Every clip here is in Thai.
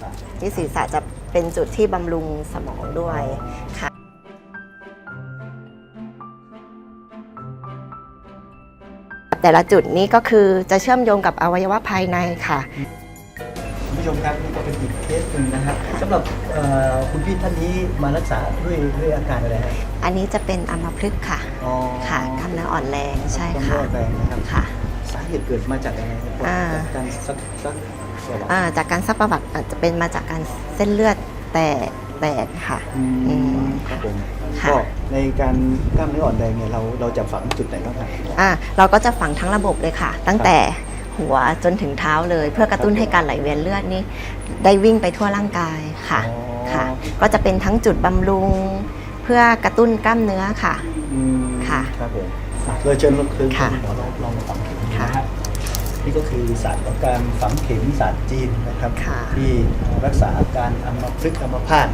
ษะที่ศีรษะจะเป็นจุดที่บำรุงสมองด้วยค่ะแต่ละจุดนี้ก็คือจะเชื่อมโยงกับอวัยวะภายในค่ะคุณผู้ชมครับนี่ก็เป็นอีกเคสหนึ่งนะครับสำหรับเอ่อคุณพี่ท่านนี้มารักษาด้วยด้วยอาการอะไรฮะอันนี้จะเป็นอัมพฤกษ์ค่ะอ๋อค่ะกล้ามเนื้ออ่อนแรงใช่ต้องค่ะแยกแรงนะครับค่ะสาเหตุเกิดมาจากอะไรครับอ่าจากการซักซักประวัติ อ่าจากการซักประวัติอาจจะเป็นมาจากการเส้นเลือดแตกแตกค่ะอือืมมครับผมค่ะ ก็ในการกล้ามเนื้ออ่อนแรงเนี่ยเราเราจะฝังจุดไหนบ้างครับ อ่าเราก็จะฝังทั้งระบบเลยค่ะ ตั้งแต่หัวจนถึงเท้าเลย เพื่อกระตุ้นให้การไหลเวียนเลือดนี่ได้วิ่งไปทั่วร่างกายค่ะอ๋อ ค่ะ ก็จะเป็นทั้งจุดบำรุง เพื่อกระตุ้นกล้ามเนื้อค่ะ อืมค่ะครับผมอะเลยเชิญลงคือค่ะ หมอลองลองมาฝังเข็ม ค่ะ นะครับ นี่ก็คือศาสตร์ของการฝังเข็มศาสตร์จีนนะครับ ค่ะที่รักษาอาการอัมพฤกษ์อัมพาต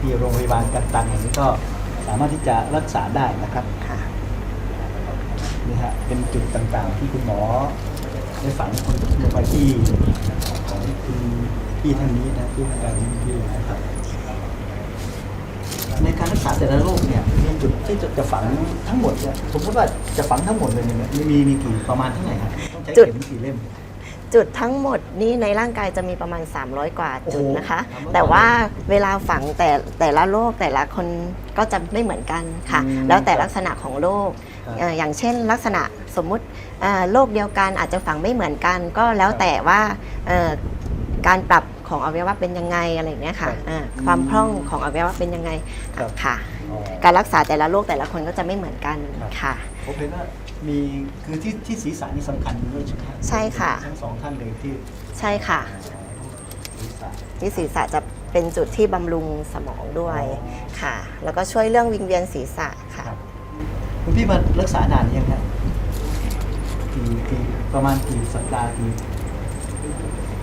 ที่โรงพยาบาลกันตังแห่งนี้ก็สามารถที่จะรักษาได้นะครับค่ะ นี่ฮะเป็นจุดต่างๆ ที่คุณหมอได้ฝังคนลงไปที่ของคุณพี่ท่านนี้นะที่ทำการนี้พี่นะครับ ในการรักษาแต่ละโรคเนี่ยมีจุดที่จะจะฝังทั้งหมดเนี่ยสมมติว่าจะฝังทั้งหมดเลยเนี่ยมีมีมีกี่ประมาณเท่าไหร่ครับต้อง ใช้จุด เข็มกี่เล่ม จุดทั้งหมดนี้ในร่างกายจะมีประมาณ 300 กว่าจุดโอ้โหนะคะ300แต่ว่าเวลาฝังแต่แต่ละโรคแต่ละคนก็จะไม่เหมือนกันค่ะ อืมแล้วแต่ลักษณะของโรคครับเอ่ออย่างเช่น ลักษณะสมมุติเอ่อโรคเดียวกันอาจจะฝังไม่เหมือนกัน ก็แล้วแต่ว่าเอ่อการปรับของอวัยวะเป็นยังไงอะไรอย่างเงี้ยค่ะครับอ่าอืมความพร่องของอวัยวะเป็นยังไงครับ ค่ะ อ๋อ การรักษาแต่ละโรคแต่ละคนก็จะไม่เหมือนกันครับ ค่ะ ผมเห็นว่า มีคือที่ที่ศีรษะนี่สำคัญด้วยใช่ไหมรับใช่ค่ะ ทั้งสองท่านเลยที่ใช่ค่ะ ศีรษะที่ศีรษะจะเป็นจุดที่บำรุงสมองด้วยอ๋อค่ะ แล้วก็ช่วยเรื่องวิงเวียนศีรษะค่ะครับคุณพี่มารักษานานยังครับกี่กี่ประมาณกี่สัปดาห์กี่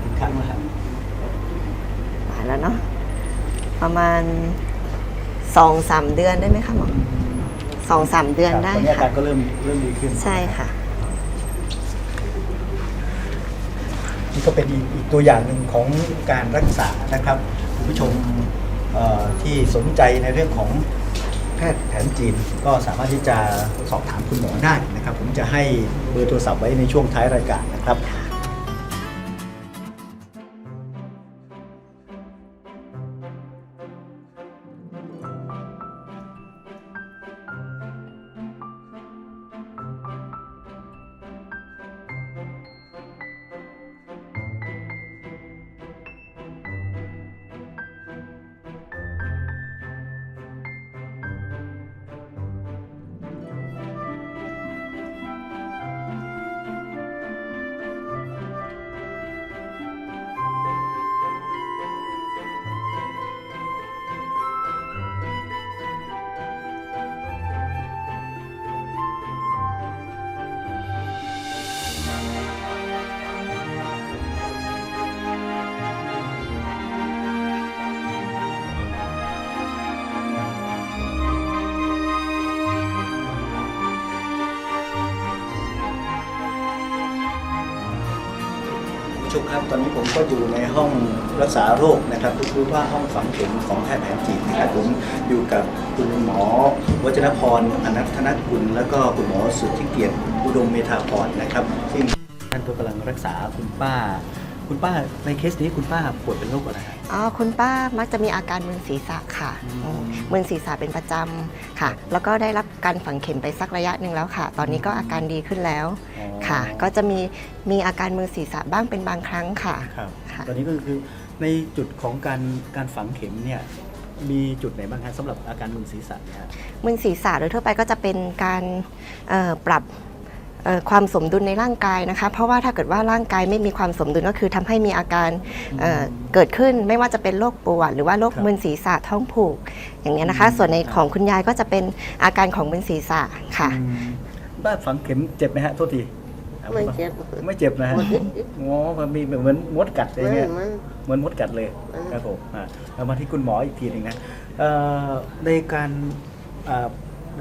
กี่ครั้งแล้วครับมาแล้วเนาะประมาณสองสามเดือนได้ไหมคะหมอ สองสามเดือนครับได้ตอนนี้อาค่ะการก็เริ่มเริ่มดีขึ้นใช่ค่ะ นี่ก็เป็นอีกอีกตัวอย่างหนึ่งของการรักษานะครับคุณผู้ชมเอ่อที่สนใจในเรื่องของแพทย์แผนจีนก็สามารถที่จะสอบถามคุณหมอได้นะครับ ผมจะให้เบอร์โทรศัพท์ไว้ในช่วงท้ายรายการนะครับ ครับตอนนี้ผมก็อยู่ในห้องรักษาโรคนะครับคือว่าห้องฝังเข็มของแพทย์แผนจีนนะครับผมอยู่กับคุณหมอวัชรพรอนัทธนกุลแล้วก็คุณหมอสุทธิเกียรติอุดมเมธาพรนะครับ ซึ่งท่านก็กำลังรักษาคุณป้า คุณป้าในเคสนี้คุณป้าป่วยเป็นโรคอะไรฮะ อ๋อคุณป้ามักจะมีอาการมึนศีรษะค่ะอืมอืมมึนศีรษะเป็นประจำค่ะ แล้วก็ได้รับการฝังเข็มไปสักระยะหนึ่งแล้วค่ะ ตอนนี้ก็อาการดีขึ้นแล้วค่ะ ก็จะมีมีอาการมึนศีรษะบ้างเป็นบางครั้งค่ะ ครับค่ะ ตอนนี้ก็คือในจุดของการการฝังเข็มเนี่ยมีจุดไหนบ้างครับสำหรับอาการมึนศีรษะเนี่ยฮะ มึนศีรษะโดยทั่วไปก็จะเป็นการเอ่อปรับเอ่อ ความสมดุลในร่างกายนะคะ เพราะว่าถ้าเกิดว่าร่างกายไม่มีความสมดุลก็คือทำให้มีอาการเอ่อเกิดขึ้นไม่ว่าจะเป็นโรคปวดหรือว่าโรคครับมึนศีรษะท้องผูกอย่างนี้ยนะคะอืมส่วนในของคุณยายก็จะเป็นอาการของมึนศีรษะค่ะอืมบ้านฝังเข็มเจ็บไหมฮะโทษทีไม่เจ็บไม่เจ็บนะฮะอ๋อมันมีเหมือนมดกัดอะไรมันเงี้ยมันเหมือนมดกัดเลยอืมครับผมอ่าเรามาที่คุณหมออีกทีหนึ่งนะเอ่อในการอ่า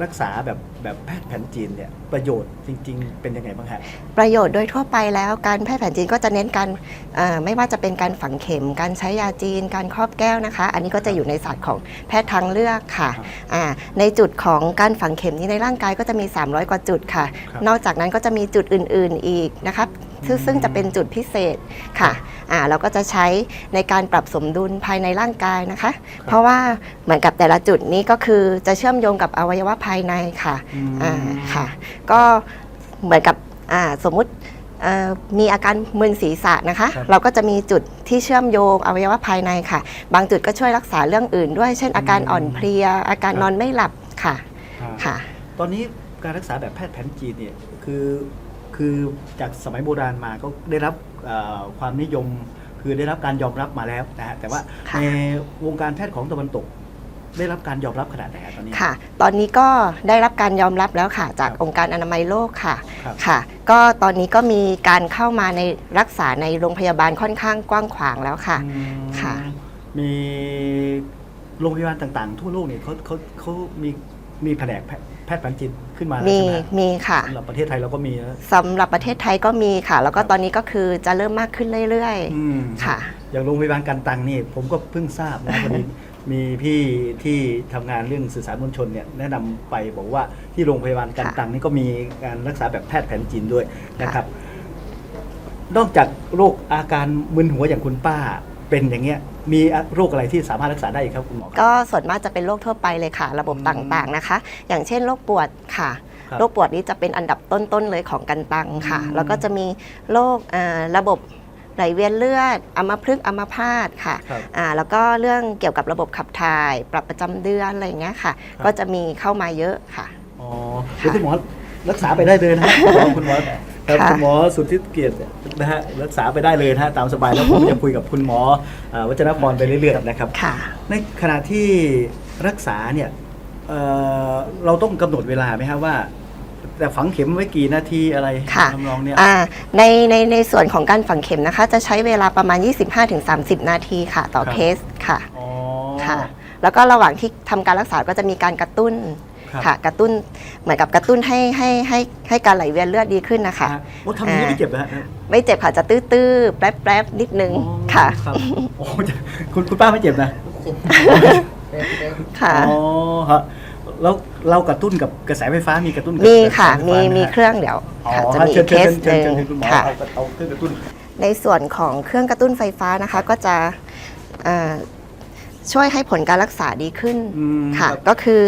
รักษาแบบ แบบแพทย์แผนจีนเนี่ยประโยชน์จริง ๆ เป็นยังไงบ้างฮะ ประโยชน์โดยทั่วไปแล้วการแพทย์แผนจีนก็จะเน้นการเอ่อไม่ว่าจะเป็นการฝังเข็ม การใช้ยาจีน การครอบแก้วนะคะ อันนี้ก็จะอยู่ในศาสตร์ของแพทย์ทางเลือกค่ะครับอ่าในจุดของการฝังเข็มนี้ในร่างกายก็จะมี 300 กว่าจุดค่ะ ครับ นอกจากนั้นก็จะมีจุดอื่น ๆ อีกนะครับ ซึ่งซึ่งจะเป็นจุดพิเศษค่ะอ่าเราก็จะใช้ในการปรับสมดุลภายในร่างกายนะคะ เพราะว่าเหมือนกับแต่ละจุดนี้ก็คือจะเชื่อมโยงกับอวัยวะภายในค่ะอ่าค่ะ ก็เหมือนกับอ่าสมมุติเอ่อมีอาการมึนศีรษะนะคะครับเราก็จะมีจุดที่เชื่อมโยงอวัยวะภายในค่ะ บางจุดก็ช่วยรักษาเรื่องอื่นด้วย เช่น อาการอ่อนเพลีย อาการครับนอนไม่หลับค่ะอ่าค่ะ ตอนนี้การรักษาแบบแพทย์แผนจีนเนี่ยคือ คือจากสมัยโบราณมาก็ได้รับเอ่อความนิยม คือได้รับการยอมรับมาแล้วนะฮะแต่ว่าค่ะในวงการแพทย์ของตะวันตก ได้รับการยอมรับขนาดไหนฮะตอนนี้ค่ะ ตอนนี้ก็ได้รับการยอมรับแล้วค่ะ จากครับองค์การอนามัยโลกค่ะครับค่ะ ก็ตอนนี้ก็มีการเข้ามาในรักษาในโรงพยาบาลค่อนข้างกว้างขวางแล้วค่ะอืมค่ะ มีโรงพยาบาลต่างๆ ทั่วโลกเนี่ยเขาเขาเขามีมีแผนกแพ ทย์แพทย์แผนจีนขึ้นมาแล้วมีใช่ไหมฮะมีค่ะสำหรับประเทศไทยเราก็มีนะสำหรับประเทศไทยก็มีค่ะ แล้วก็ตอนนี้ก็คือจะเริ่มมากขึ้นเรื่อยอืม ๆ ค่ะ อย่างโรงพยาบาลกันตังนี่ผมก็เพิ่งทราบนะพอดีมีพี่ที่ทำงานเรื่องสื่อสารมวลชนเนี่ยแนะนำไปบอกว่าที่โรงพยาบาลกันตังนี่ก็มีการรักษาแบบแพทย์แผนจีนด้วยนะครับ นอกจากโรคอาการมึนหัวอย่างคุณป้า เป็นอย่างเงี้ยมีโรคอะไรที่สามารถรักษาได้อีกครับคุณหมอครับ ก็ส่วนมากจะเป็นโรคทั่วไปเลยค่ะ ระบบอืมต่างๆนะคะ อย่างเช่นโรคปวดค่ะ ครับ โรคปวดนี้จะเป็นอันดับต้นๆเลยของกันตังค่ะ อืม แล้วก็จะมีโรคเอ่อระบบไหลเวียนเลือดอัมพฤกษ์อัมพาตค่ะครับ อ่าแล้วก็เรื่องเกี่ยวกับระบบขับถ่าย ปรับประจำเดือนอะไรอย่างเงี้ยค่ะ ครับ ก็จะมีเข้ามาเยอะค่ะ อ๋อเดี๋ยวคุณหมอรักษาไปได้เลยนะฮะคุณหมอ ครับค่ะคุณหมอสุทธิเกียรตินะฮะรักษาไปได้เลยนะฮะตามสบายแล้วผมจะคุยกับคุณหมอเอ่อวัชรพรไปเรื่อยๆนะครับค่ะในขณะที่รักษาเนี่ยเอ่อเราต้องกำหนดเวลาไหมครับว่า แต่ฝังเข็มไว้กี่นาทีอะไรค่ะทำนองเนี้ยอ่าในในในส่วนของการฝังเข็มนะคะ จะใช้เวลาประมาณ 25-30 นาทีค่ะ ต่อครับเคสค่ะอ๋อค่ะ แล้วก็ระหว่างที่ทำการรักษาก็จะมีการกระตุ้น ครับค่ะกระตุ้นเหมือนกับกระตุ้นให้ให้ให้ให้การไหลเวียนเลือดดีขึ้นนะคะฮะโอ้ทำอย่างนี้ไม่เจ็บนะฮะไม่เจ็บค่ะจะตื้อๆแป๊บๆนิดนึงอ๋อค่ะครับโอ้จะคุณคุณป้าไม่เจ็บนะค่ะอ๋อฮะแล้วเรากระตุ้นกับกระแสไฟฟ้ามีกระตุ้นกับมีกรแสค่ะไฟฟ้ามีไหมีฮะเครื่องเดี๋ยวอ๋อค่ะจะฮะมีเชิญเคเชิญสเชิหญนึ่งเชิญคุณหมอค่ะเอาเอาเครื่องกระตุ้นในส่วนของเครื่องกระตุ้นไฟฟ้านะคะก็จะเอ่อ ช่วยให้ผลการรักษาดีขึ้นอืมค่ะครับ ก็คือ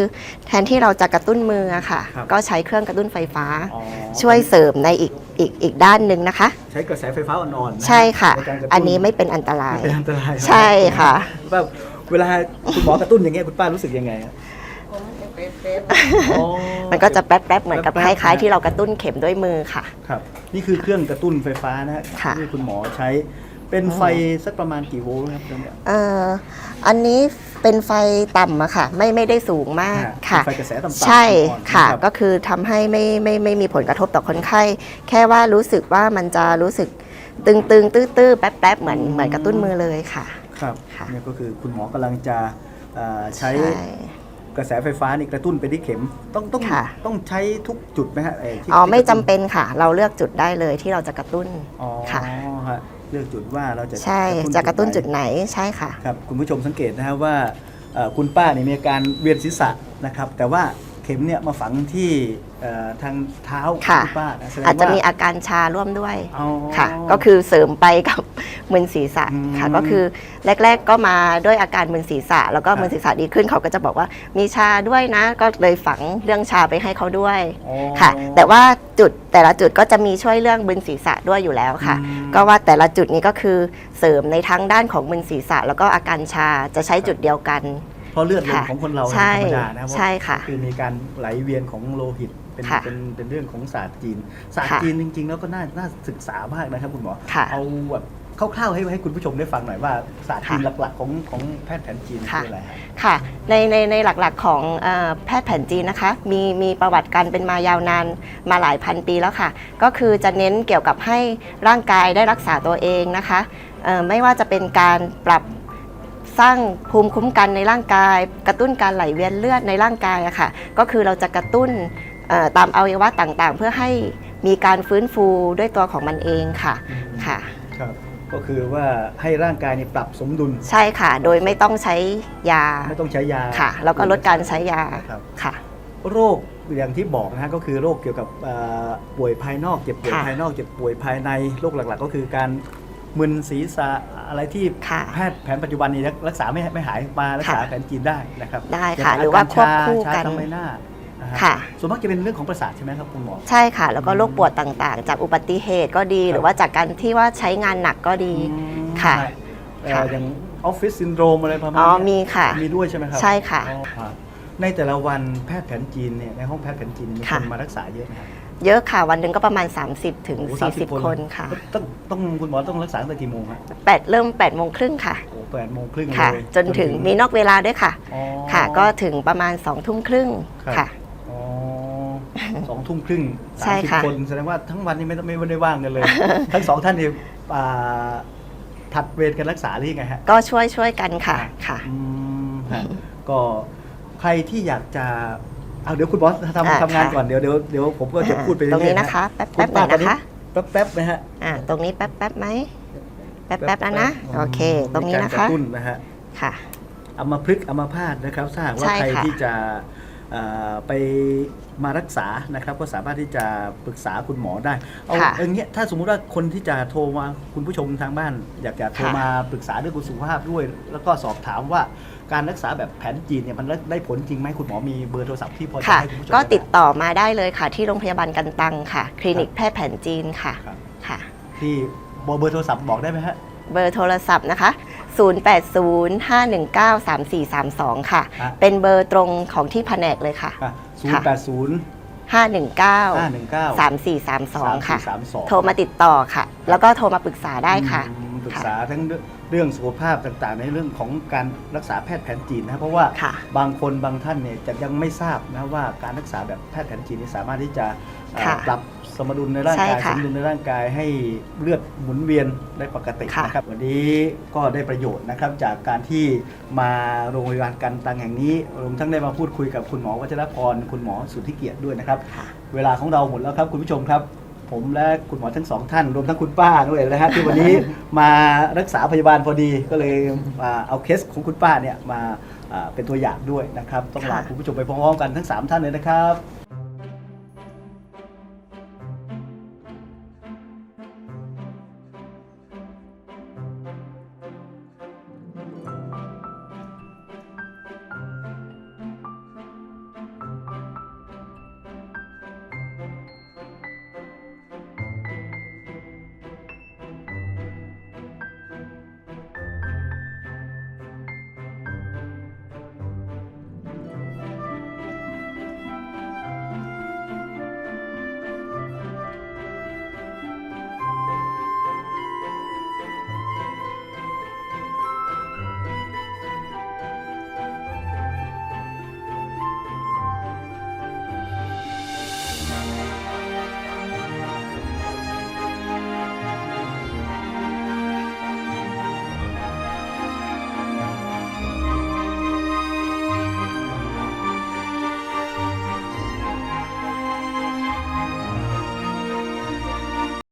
แทนที่เราจะกระตุ้นมืออะค่ะ ครับ ก็ใช้เครื่องกระตุ้นไฟฟ้า อ๋อช่วยเสริมในอีกอีกอีกด้านหนึ่งนะคะ ใช้กระแสไฟฟ้าอ่อนๆนฮใช่ค่ะ ใการกรตุ้อันนี้ไม่เป็นอันตราย ไม่เป็นอันตรายใช่ค่ะว่าเวลาคุณหมอกระตุ้นอย่างเงี้ยคุณป้ารู้สึกยังไงฮะอ๋อ มันก็จะแป๊บๆเหมือนกับแป๊คบๆ ล้ายๆที่นะเรากระตุ้นเข็มด้วยมือค่ะ ครับนี่คือเครื่องกระตุ้นไฟฟ้านะฮะค่ะ ที่คุณหมอใช้ เป็นไฟสักประมาณกี่โวลต์ครับตอนเนี้ย เอ่ออันนี้เป็นไฟต่ำอะค่ะ ไม่ไม่ได้สูงมากอ่าค่ะ เป็นไฟกระแสต่ำๆใช่อ่อนๆค่ะ นะครับ ก็คือทำให้ไม่ไม่ไม่มีผลกระทบต่อคนไข้ แค่ว่ารู้สึกว่ามันจะรู้สึกตึงตึงๆตื้อๆแป๊บๆเหมือนเหมือนกระตุ้นมือเลยค่ะ ครับค่ะ เนี่ยก็คือคุณหมอกำลังจะเอ่อใช้ใช่ กระแสไฟฟ้านี่กระตุ้นไปที่เข็ม ต้องต้องค่ะ ต้องใช้ทุกจุดไหมฮะไที่อ๋อไม่ที่กจำระตุ้นเป็นค่ะ เราเลือกจุดได้เลยที่เราจะกระตุ้น อ๋อค่ะ ฮะ เลือกจุดว่าเราจะใช่จะกระตุ้นจุดไหนใช่ค่ะครับคุณผู้ชมสังเกตนะครับว่าเอ่อคุณป้าเนี่ยมีอาการเวียนศีรษะนะครับ แต่ว่า เข็มเนี่ยมาฝังที่เอ่อทางเท้าของค่ะคุณป้านะแสดงอาจจะว่ามีอาการชาร่วมด้วยอ๋อ ค่ะ ก็คือเสริมไปกับ มึนศีรษะอืมค่ะก็คือแรก ๆก็มาด้วยอาการมึนศีรษะ แล้วก็ครับ มึนศีรษะดีขึ้นเขาก็จะบอกว่ามีชาด้วยนะ ก็เลยฝังเรื่องชาไปให้เขาด้วยอ๋อ ค่ะ แต่ว่าจุดแต่ละจุดก็จะมีช่วยเรื่องมึนศีรษะด้วยอยู่แล้วค่ะ อืม ก็ว่าแต่ละจุดนี้ก็คือเสริมในทั้งด้านของมึนศีรษะ แล้วก็อาการชาจะใช้จุดเดียวกัน เพราะเลือดลมค่ะของคนเราเนี่ยใช่ธรรมดานะครับใช่ค่ะคือมีการไหลเวียนของโลหิตเป็นค่ะเป็นเป็นเรื่องของศาสตร์จีน ศาสตร์ค่ะจีนจริง ๆ แล้วก็น่าน่าศึกษามากนะครับคุณหมอค่ะเอาแบบคร่าวๆให้ให้คุณผู้ชมได้ฟังหน่อยว่าศาสตร์จีนค่ะหลักๆของของแพทย์แผนจีนค่ะคืออะไรฮะค่ะในในในหลักๆของเออแพทย์แผนจีนนะคะ มีมีประวัติการเป็นมายาวนานมาหลายพันปีแล้วค่ะ ก็คือจะเน้นเกี่ยวกับให้ร่างกายได้รักษาตัวเองนะคะเอ่อไม่ว่าจะเป็นการปรับ สร้างภูมิคุ้มกันในร่างกาย กระตุ้นการไหลเวียนเลือดในร่างกายอะค่ะก็คือเราจะกระตุ้นเอ่อตามอวัยวะต่างๆ เพื่อให้มีการฟื้นฟูด้วยตัวของมันเองค่ะค่ะครับก็คือว่าให้ร่างกายนี่ปรับสมดุลใช่ค่ะ โดยไม่ต้องใช้ยาไม่ต้องใช้ยาค่ะ แล้วก็ลดการใช้ยาครับค่ะ โรคอย่างที่บอกนะฮะก็คือโรคเกี่ยวกับเอ่อป่วยภายนอกเจ็บป่วยค่ะภายนอกเจ็บป่วยภายในโรคหลัก ๆ ก็คือการ มึนศีรษะอะไรที่ค่ะแพทย์แผนปัจจุบันนี้รักษาไม่ไม่หายมารักษาค่ะ แผนจีนได้นะครับได้ค่ะ ย่งหรือว่าควบชคู่ชากันทางใบหน้านะฮะค่ะ ส่วนมากจะเป็นเรื่องของประสาทใช่ไหมครับคุณหมอ ใช่ค่ะ แล้วก็โรคปวดต่างๆ จากอุบัติเหตุก็ดี ครับ หรือว่าจากการที่ว่าใช้งานหนักก็ดีอืมค่ะเอ่อค่ะ อย่างออฟฟิศซินโดรมอะไรประมาณอ๋อเนี้ยมีค่ะ มีด้วยใช่ไหมครับใช่ค่ะอ๋อครับในแต่ละวันแพทย์แผนจีนเนี่ยในห้องแพทย์แผนจีนมีคค่ะ นมารักษาเยอะนะครับ เยอะค่ะวันหนึ่งก็ประมาณ 30ถึงโอ้โห40 คนค่ะต้องต้องคุณหมอต้องรักษาตั้งแต่กี่โมงครับแปดเริ่ม8โมงครึ่งค่ะโอ้แปดโมงครึ่งค่ะ เลยจนถึงมีนอกเวลาด้วยค่ะ อ๋อ ค่ะ ก็ถึงประมาณ2ทุ่มครึ่งครับ ค่ะ อ๋อสองทุ่มครึ่งใช่สามสิบค่ะ คนแสดงว่าทั้งวันนี้ไม่ต้องไม่ได้ว่างกันเลย ทั้งสองท่านนี่อ่าผัดเวรกันรักษาหรือยังไงฮะ ก็ช่วยช่วยกันค่ะค่ะ อืมฮะก็ใครที่อยากจะ เอาเดี๋ยวคุณบอสทำอ่าทำงานค่ะ ก่อนเดี๋ยวเดี๋ยวเดี๋ยวผมก็จะพูดไปตรงเรื่อยนี้ๆนะคะแป๊บคุแป๊บณหน่ป้าอยตอนนะนี้คะ แป๊บแป๊บนะฮะอ่า ตรงนี้แป๊บแป๊บไหม แป๊บแป๊แป๊บบแล้วนะแป๊บโอเค ตรงนี้มีนะกากคะตุ้นนะฮะ ค่ะ อัมพฤกษ์อัมพาตนะครับถ้าหากว่าใช่ใครค่ะที่จะเอ่อไป มารักษานะครับก็สามารถที่จะปรึกษาคุณหมอได้เอาค่ะอย่างเงี้ยถ้าสมมุติว่าคนที่จะโทรมาคุณผู้ชมทางบ้าน อยากจะโทรค่ะ มาปรึกษาเรื่องสุขภาพด้วย แล้วก็สอบถามว่าการรักษาแบบแผนจีนเนี่ยมันได้ผลจริงไหมคุณหมอมีเบอร์โทรศัพท์ที่พอจะค่ะ ให้คุณผู้ชมก็ได้ติดต่อมาได้เลยค่ะ ที่โรงพยาบาลกันตังค่ะ คลินิกแพทย์แผนจีนค่ะครับ ค่ะ ที่เบอร์โทรศัพท์บอกได้ไหมฮะ เบอร์โทรศัพท์นะคะ 0805193432 ค่ะ ฮะ เป็นเบอร์ตรงของที่แผนกเลยค่ะ ศูนย์แปดศูนย์519ห้าหนึ่งเก้า3432 ค่ะ สามสอง โทรมาติดต่อค่ะ แล้วก็โทรมาปรึกษาได้ค่ะ อืม ปรึกษาทั้งเรื่องสุขภาพต่างๆ ในเรื่องของการรักษาแพทย์แผนจีนนะครับเพราะว่าค่ะบางคนบางท่านเนี่ยจะยังไม่ทราบนะว่าการรักษาแบบแพทย์แผนจีนนี่สามารถที่จะเอ่อค่ะปรับสมดุลในร่างกายใช่ค่ะสมดุลในร่างกายให้เลือดหมุนเวียนได้ปกติค่ะนะครับวันนี้ก็ได้ประโยชน์นะครับจากการที่มาโรงพยาบาลกันตังแห่งนี้รวมทั้งได้มาพูดคุยกับคุณหมอวัชรพรคุณหมอสุทธิเกียรติด้วยนะครับค่ะเวลาของเราหมดแล้วครับคุณผู้ชมครับ ผมและคุณหมอทั้งสองท่านรวมทั้งคุณป้าด้วยนะฮะที่วันนี้มารักษาพยาบาลพอดีก็เลยเอาเคสของคุณป้าเนี่ยมาเป็นตัวอย่างด้วยนะครับ ต้องลาคุณผู้ชมไปพร้อมๆกันทั้ง 3 ท่านเลยนะครับ